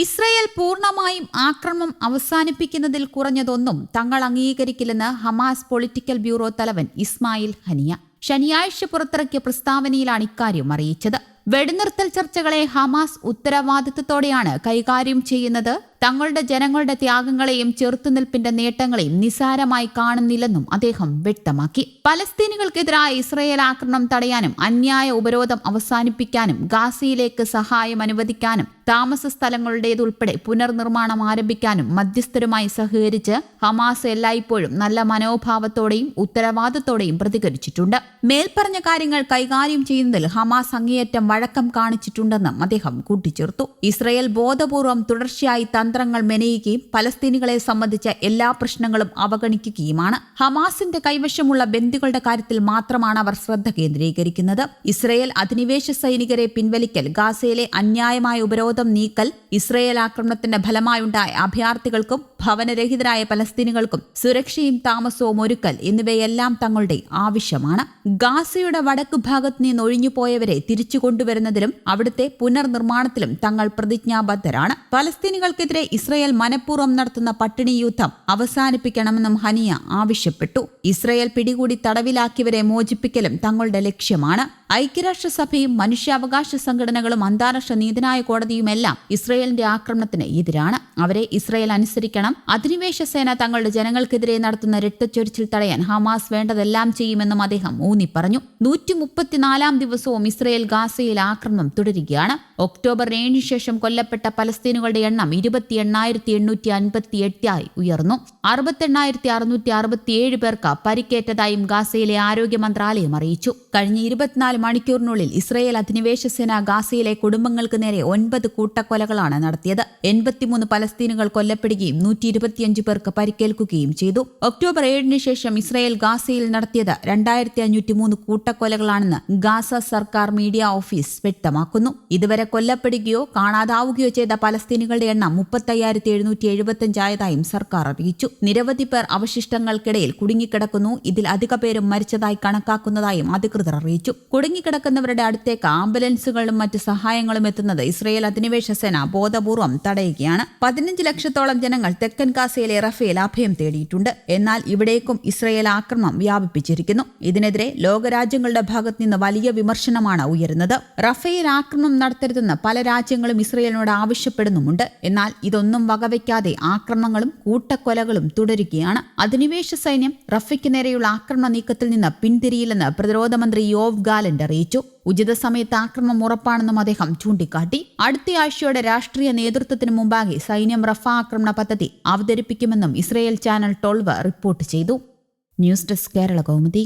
Israel പൂർണമായും ആക്രമം അവസാനിപ്പിക്കുന്നതിൽ കുറഞ്ഞതൊന്നും തങ്ങൾ അംഗീകരിക്കില്ലെന്ന് Hamas political bureau തലവൻ ഇസ്മായിൽ ഹനിയ ശനിയാഴ്ച പുറത്തിറക്കിയ പ്രസ്താവനയിലാണ് ഇക്കാര്യം അറിയിച്ചത്. വെടിനിർത്തൽ ചർച്ചകളെ ഹമാസ് ഉത്തരവാദിത്തത്തോടെയാണ് കൈകാര്യം ചെയ്യുന്നത്. തങ്ങളുടെ ജനങ്ങളുടെ ത്യാഗങ്ങളെയും ചെറുത്തുനിൽപ്പിന്റെ നേട്ടങ്ങളെയും നിസാരമായി കാണുന്നില്ലെന്നും അദ്ദേഹം വ്യക്തമാക്കി. പലസ്തീനുകൾക്കെതിരായ ഇസ്രയേൽ ആക്രമണം തടയാനും അന്യായ ഉപരോധം അവസാനിപ്പിക്കാനും ഗാസയിലേക്ക് സഹായം അനുവദിക്കാനും താമസ സ്ഥലങ്ങളുടേതുൾപ്പെടെ പുനർനിർമ്മാണം ആരംഭിക്കാനും മധ്യസ്ഥരുമായി സഹകരിച്ച് ഹമാസ് എല്ലായ്പ്പോഴും നല്ല മനോഭാവത്തോടെയും ഉത്തരവാദിത്തോടെയും പ്രതികരിച്ചിട്ടുണ്ട്. മേൽപ്പറഞ്ഞ കാര്യങ്ങൾ കൈകാര്യം ചെയ്യുന്നതിൽ ഹമാസ് അങ്ങേയറ്റം വഴക്കം കാണിച്ചിട്ടുണ്ടെന്നും അദ്ദേഹം കൂട്ടിച്ചേർത്തു. ഇസ്രയേൽ ബോധപൂർവം തുടർച്ചയായി തന്ത്രങ്ങൾ മെനയുകയും പലസ്തീനികളെ സംബന്ധിച്ച എല്ലാ പ്രശ്നങ്ങളും അവഗണിക്കുകയുമാണ്. ഹമാസിന്റെ കൈവശമുള്ള ബന്ദികളുടെ കാര്യത്തിൽ മാത്രമാണ് അവർ ശ്രദ്ധ കേന്ദ്രീകരിക്കുന്നത്. ഇസ്രയേൽ അധിനിവേശ സൈനികരെ പിൻവലിക്കൽ ഗാസയിലെ അന്യായമായ ഉപരോധം നീക്കൽ ഇസ്രയേൽ ആക്രമണത്തിന്റെ ഫലമായുണ്ടായ അഭയാർത്ഥികൾക്കും ഭവനരഹിതരായ പലസ്തീനുകൾക്കും സുരക്ഷയും താമസവും ഒരുക്കൽ എന്നിവയെല്ലാം തങ്ങളുടെ ആവശ്യമാണ്. ഗാസയുടെ വടക്ക് ഭാഗത്ത് നിന്ന് ഒഴിഞ്ഞുപോയവരെ തിരിച്ചു കൊണ്ടുവരുന്നതിലും അവിടുത്തെ പുനർനിർമ്മാണത്തിലും തങ്ങൾ പ്രതിജ്ഞാബദ്ധരാണ്. പലസ്തീനുകൾക്കെതിരെ ഇസ്രയേൽ മനഃപൂർവം നടത്തുന്ന പട്ടിണി യുദ്ധം അവസാനിപ്പിക്കണമെന്നും ഹനിയ ആവശ്യപ്പെട്ടു. ഇസ്രയേൽ പിടികൂടി തടവിലാക്കിയവരെ മോചിപ്പിക്കലും തങ്ങളുടെ ലക്ഷ്യമാണ്. ഐക്യരാഷ്ട്രസഭയും മനുഷ്യാവകാശ സംഘടനകളും അന്താരാഷ്ട്ര നീതിന്യായ കോടതിയുമെല്ലാം ഇസ്രയേലിന്റെ ആക്രമണത്തിന് എതിരാണ്. അവരെ ഇസ്രയേൽ അനുസരിക്കണം അധിനിവേശ സേന തങ്ങളുടെ ജനങ്ങൾക്കെതിരെ നടത്തുന്ന രക്തച്ചൊരിച്ചിൽ തടയാൻ ഹമാസ് വേണ്ടതെല്ലാം ചെയ്യുമെന്നും അദ്ദേഹം ഊന്നി പറഞ്ഞു നൂറ്റി മുപ്പത്തിനാലാം ദിവസവും ഇസ്രയേൽ ഗാസയിൽ ആക്രമണം തുടരുകയാണ്. ഒക്ടോബർ ഏഴിന് ശേഷം കൊല്ലപ്പെട്ട പലസ്തീനുകളുടെ എണ്ണം ഇരുപത്തി എണ്ണായിരത്തി എണ്ണൂറ്റി അൻപത്തി എട്ടായി ഉയർന്നു. അറുപത്തെണ്ണായിരത്തി അറുന്നൂറ്റി അറുപത്തിയേഴ് പേർക്ക് പരിക്കേറ്റതായും ഗാസയിലെ ആരോഗ്യ മന്ത്രാലയം അറിയിച്ചു. കഴിഞ്ഞ ഇരുപത്തിനാല് മണിക്കൂറിനുള്ളിൽ ഇസ്രയേൽ അധിനിവേശ സേന ഗാസയിലെ കുടുംബങ്ങൾക്ക് നേരെ ഒൻപത് കൂട്ടക്കൊലകളാണ് നടത്തിയത്. എൺപത്തിമൂന്ന് പലസ്തീനുകൾ കൊല്ലപ്പെടുകയും നൂറ്റി ഇരുപത്തിയഞ്ച് പേർക്ക് പരിക്കേൽക്കുകയും ചെയ്തു. ഒക്ടോബർ ഏഴിന് ശേഷം ഇസ്രയേൽ ഗാസയിൽ നടത്തിയത് രണ്ടായിരത്തി അഞ്ഞൂറ്റി മൂന്ന് കൂട്ടക്കൊലകളാണെന്ന് ഗാസ സർക്കാർ മീഡിയ ഓഫീസ് വ്യക്തമാക്കുന്നു. ഇതുവരെ കൊല്ലപ്പെടുകയോ കാണാതാവുകയോ ചെയ്ത പലസ്തീനുകളുടെ എണ്ണം മുപ്പത്തയ്യായിരത്തി എഴുന്നൂറ്റി എഴുപത്തിയഞ്ചായതായും സർക്കാർ അറിയിച്ചു. നിരവധി പേർ അവശിഷ്ടങ്ങൾക്കിടയിൽ കുടുങ്ങിക്കിടക്കുന്നു. ഇതിൽ അധിക പേരും മരിച്ചതായി കണക്കാക്കുന്നതായും അധികൃതർ അറിയിച്ചു. കുടുങ്ങിക്കിടക്കുന്നവരുടെ അടുത്തേക്ക് ആംബുലൻസുകളും മറ്റ് സഹായങ്ങളും എത്തുന്നത് ഇസ്രയേൽ അധിനിവേശ സേന ബോധപൂർവം തടയുകയാണ്. പതിനഞ്ച് ലക്ഷത്തോളം ജനങ്ങൾ തെക്കൻ കാസയിലെ റഫേൽ അഭയം തേടിയിട്ടുണ്ട്. എന്നാൽ ഇവിടേക്കും ഇസ്രയേൽ ആക്രമണം വ്യാപിപ്പിച്ചിരിക്കുന്നു. ഇതിനെതിരെ ലോകരാജ്യങ്ങളുടെ ഭാഗത്ത് നിന്ന് വലിയ വിമർശനമാണ് ഉയരുന്നത്. റഫേൽ ആക്രമണം നടത്തരുതെന്ന് പല രാജ്യങ്ങളും ഇസ്രയേലിനോട് ആവശ്യപ്പെടുന്നുമുണ്ട്. എന്നാൽ ഇതൊന്നും വകവയ്ക്കാതെ ആക്രമണങ്ങളും കൂട്ടക്കൊലകളും തുടരുകയാണ്. അധിനിവേശ സൈന്യം റഫയ്ക്ക് നേരെയുള്ള ആക്രമണ നീക്കത്തിൽ നിന്ന് പിന്തിരിയില്ലെന്ന് പ്രതിരോധ മന്ത്രി യോവ് ഗാലന്റ് അറിയിച്ചു. ഉചിത സമയത്ത് ആക്രമണം ഉറപ്പാണെന്നും അദ്ദേഹം ചൂണ്ടിക്കാട്ടി. അടുത്ത ആഴ്ചയോടെ രാഷ്ട്രീയ നേതൃത്വത്തിന് മുമ്പാകെ സൈന്യം റഫ ആക്രമണ പദ്ധതി അവതരിപ്പിക്കുമെന്നും ഇസ്രയേൽ ചാനൽ ടോൾവ് റിപ്പോർട്ട് ചെയ്തു. News desk Kerala Kaumudi.